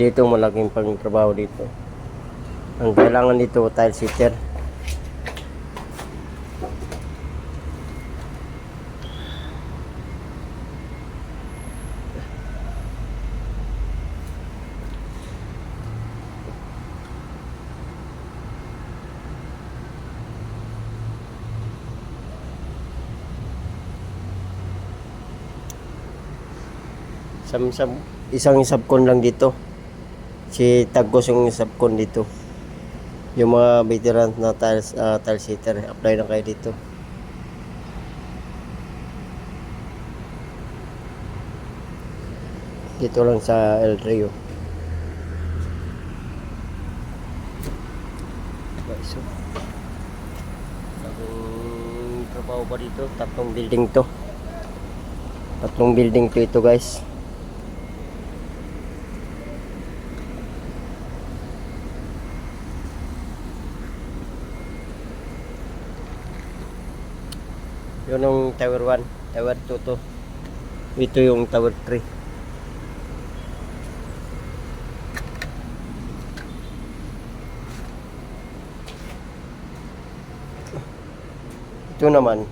dito malaking pagtrabaho dito. Ang kailangan dito tile sitter. Sam, sam, isang subcon lang dito. Si Tagos yung subcon dito. Yung mga veteran na tiles, uh, tile sitter, apply na kayo dito. Dito lang sa El Rio. So, bagong trabaho pa dito, tatlong building to. Tatlong building to ito guys. Yun yung tower 1, tower 2 to. Ito yung tower 3. Ito naman,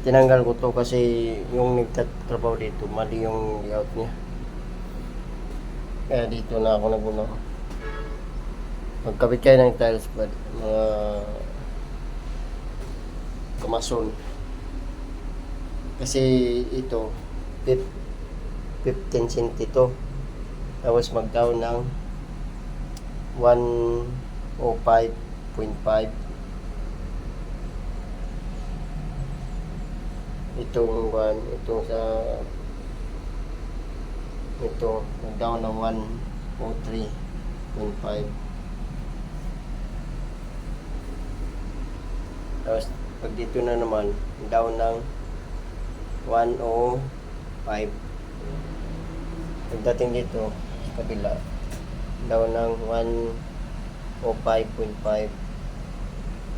tinanggal ko to kasi yung nagtatrabaho dito, mali yung layout niya. Kaya dito na ako nagulo. Magkabit kayo ng tiles ba? Mga kamason. Kasi ito, fif- 15 centi to. Tapos mag-down ng 105.5. Itong one, itong sa ito, mag-down ng 103.5. Tapos pag dito na naman, down ng 105. Pagdating dito, sa kabila, down ng 105.5.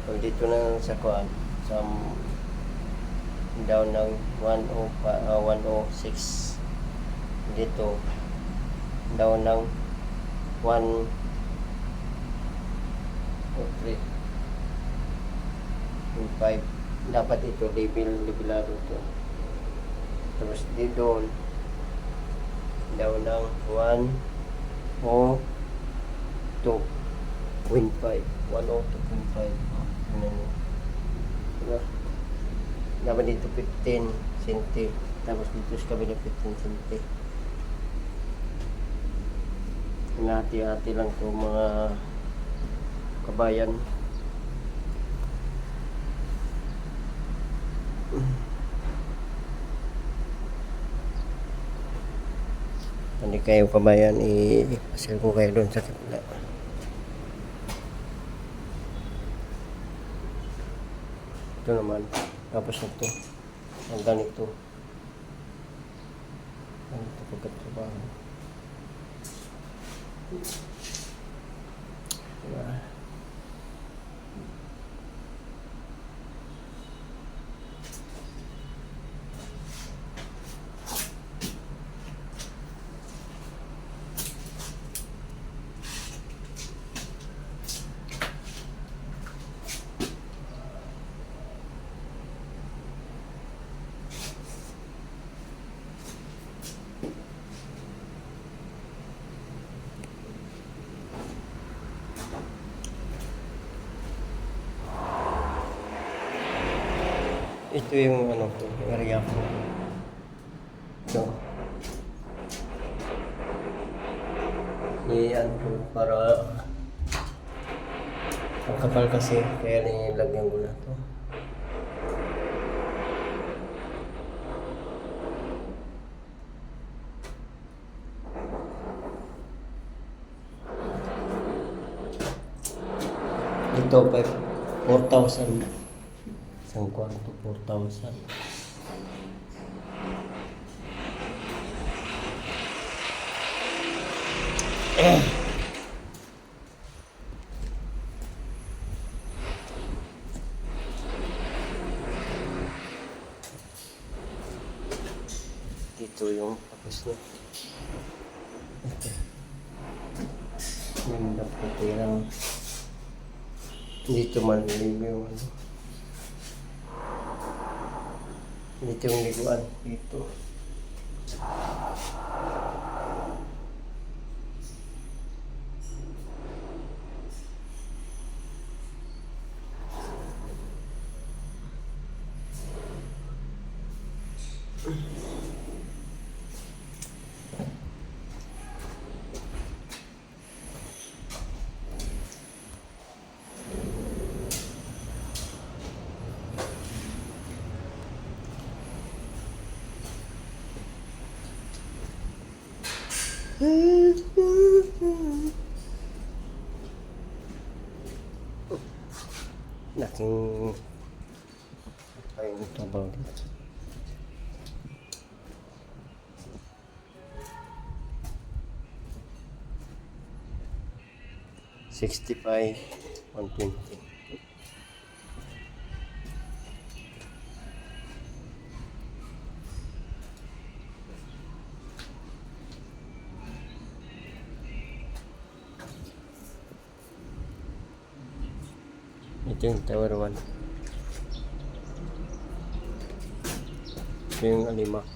Pag dito na sa kuan, sa down ng 105, ah, 106. Dito, down ng 103. 5 dapat ito level levelado to. Tapos dito daw ng 1 o 2 win 5 1 o 2.5 ano diba? Dapat dito 15 centi. Tapos dito sa kabila 15 centi. Hinati-hati lang to mga kabayan Hindi kayo kabayan, i-pasil ko kayo doon sa kabila. Ito naman. Tapos ito. Ang ganito. Ganito pagkatrabaho. Diba? Ito yung ano ko, area ko. Ito. Iyan ko para ang kapal kasi kaya nilagyan ko na to. Ito, 4,000. Isang kwarto, 4,000. Dito yung tapos na. Ito. Ganda puti lang. Dito man yung ano. Dito yung liguan. Dito. Laking ayun tabang dito. Sixty-five, one twenty. Ito yung tower 1. Ito yung alima.